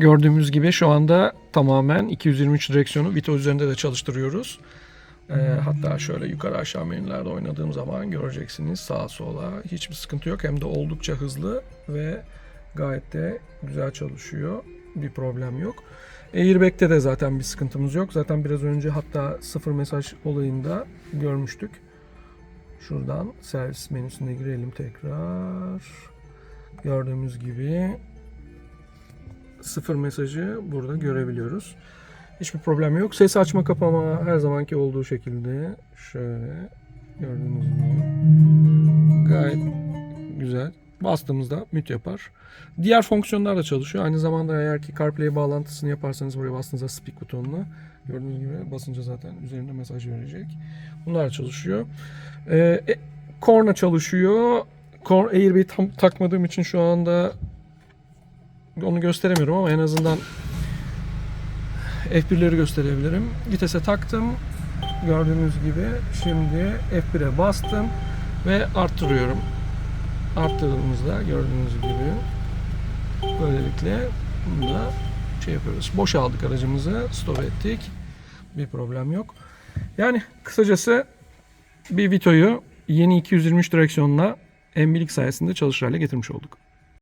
Gördüğümüz gibi şu anda tamamen 223 direksiyonu Vito üzerinde de çalıştırıyoruz. Ee, hatta şöyle yukarı aşağı menülerde oynadığım zaman göreceksiniz sağa sola hiçbir sıkıntı yok. Hem de oldukça hızlı ve gayet de güzel çalışıyor. Bir problem yok. Airbag'de de zaten bir sıkıntımız yok. Zaten biraz önce hatta sıfır mesaj olayında görmüştük. Şuradan servis menüsüne girelim tekrar. Gördüğümüz gibi sıfır mesajı burada görebiliyoruz. Hiçbir problem yok. Ses açma kapama her zamanki olduğu şekilde şöyle gördüğünüz gibi gayet güzel. Bastığımızda müt yapar. Diğer fonksiyonlar da çalışıyor. Aynı zamanda eğer ki CarPlay bağlantısını yaparsanız buraya bastığınızda speak butonuna gördüğünüz gibi basınca zaten üzerinde mesaj verecek. Bunlar çalışıyor. Ee, e, Korna çalışıyor. Kor Airbag'i tam takmadığım için şu anda onu gösteremiyorum ama en azından F1'leri gösterebilirim. Vitese taktım. Gördüğünüz gibi şimdi F1'e bastım ve arttırıyorum. Arttırdığımızda gördüğünüz gibi böylelikle bunu da şey yapıyoruz. Boşaldık aracımızı, stop ettik. Bir problem yok. Yani kısacası bir Vito'yu yeni 223 direksiyonla M1'lik sayesinde çalışır hale getirmiş olduk.